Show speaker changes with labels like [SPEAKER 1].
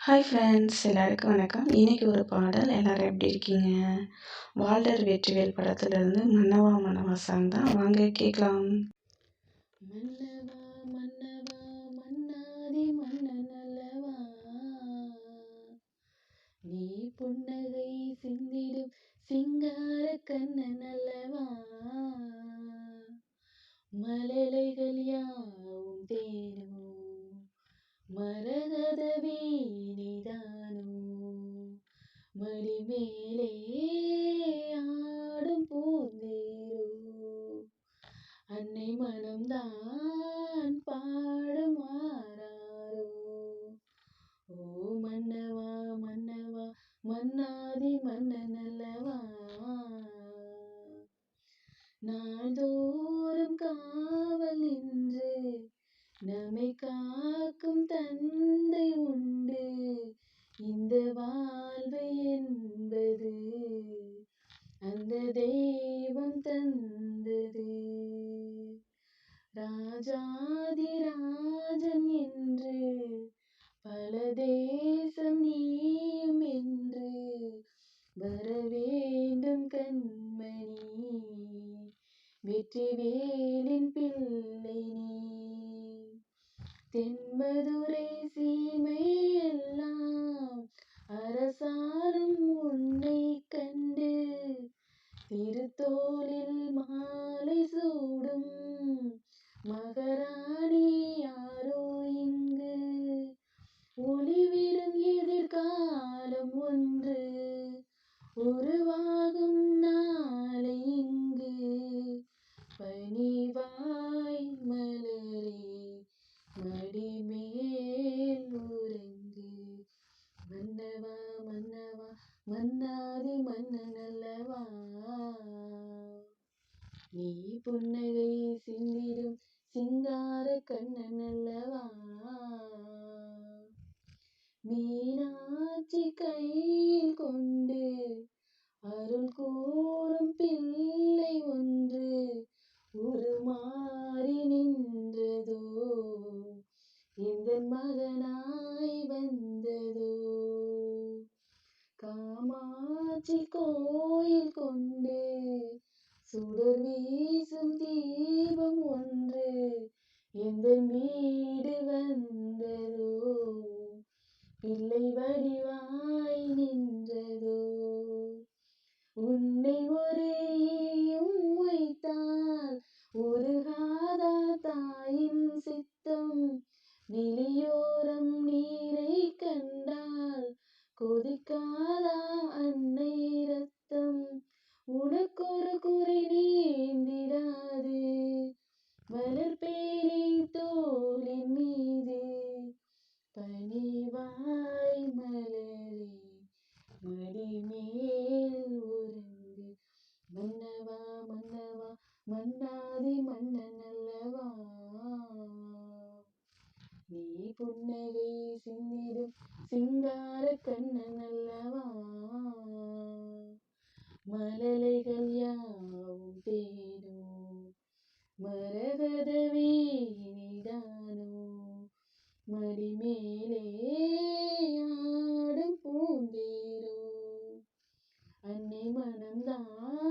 [SPEAKER 1] Hi friends எல்லாருக்கும் வணக்கம். இன்றைக்கி ஒரு பாடல். எல்லோரும் எப்படி இருக்கீங்க? வால்டர் வெற்றிவேல் படத்துலேருந்து மன்னவா மன்னவா சாங் தான். வாங்க கேட்கலாம்.
[SPEAKER 2] மேலே ஆடும் பூந்தேரோ? அன்னை மனம்தான் பாடும் ஆராரோ ஓ மன்னவா மன்னவா மன்னாதி மன்னன் அல்லவா? நாள்தோறும் காவல் நின்று நம்மை காக்கும் தந்தை உண்டு. ராஜாதிராஜன் என்று பல தேசம் நீயும் என்று வர வேண்டும் கண்மணி. வெற்றி வேலின் பிள்ளை நீ. தென்மதுரை சீமை எல்லாம் பனிவாய் மலரே மடிமேல் உறங்கு. மன்னவா மன்னவா மன்னாதி மன்னன் அல்லவா? நீ புன்னகை சிந்திடும் சிங்கார கண்ணன் அல்லவா? மீனாட்சி கை கொண்டு அருள் கூறும் பிள்ளை ஒன்று மாறி நின்றதோ? இந்த மகனாய் வந்ததோ? காமாட்சி கோயில் கொண்டு சுடர் வீசும் தீபம் ஒன்று எந்த வீடு வந்ததோ? பிள்ளை வடிவா கொதிக்காதா அன்னை ரத்தம். உனக்கொரு குறை நீந்திடாது. வளர்ப்பேனே தோளின் மீது. பணிவாய் மலரே மடிமேல் உறங்கு. மன்னவா மன்னவா மன்னாதி மன்னன் அல்லவா? நீ புன்னகை சிந்திடும் சிங்கார கண்ணன் அல்லவா மலலைகள் யாவும் தேனோ? மரகத வீணிதானோ மடிமேலே ஆடும் பூந்தேரோ? அன்னை மனம்தான்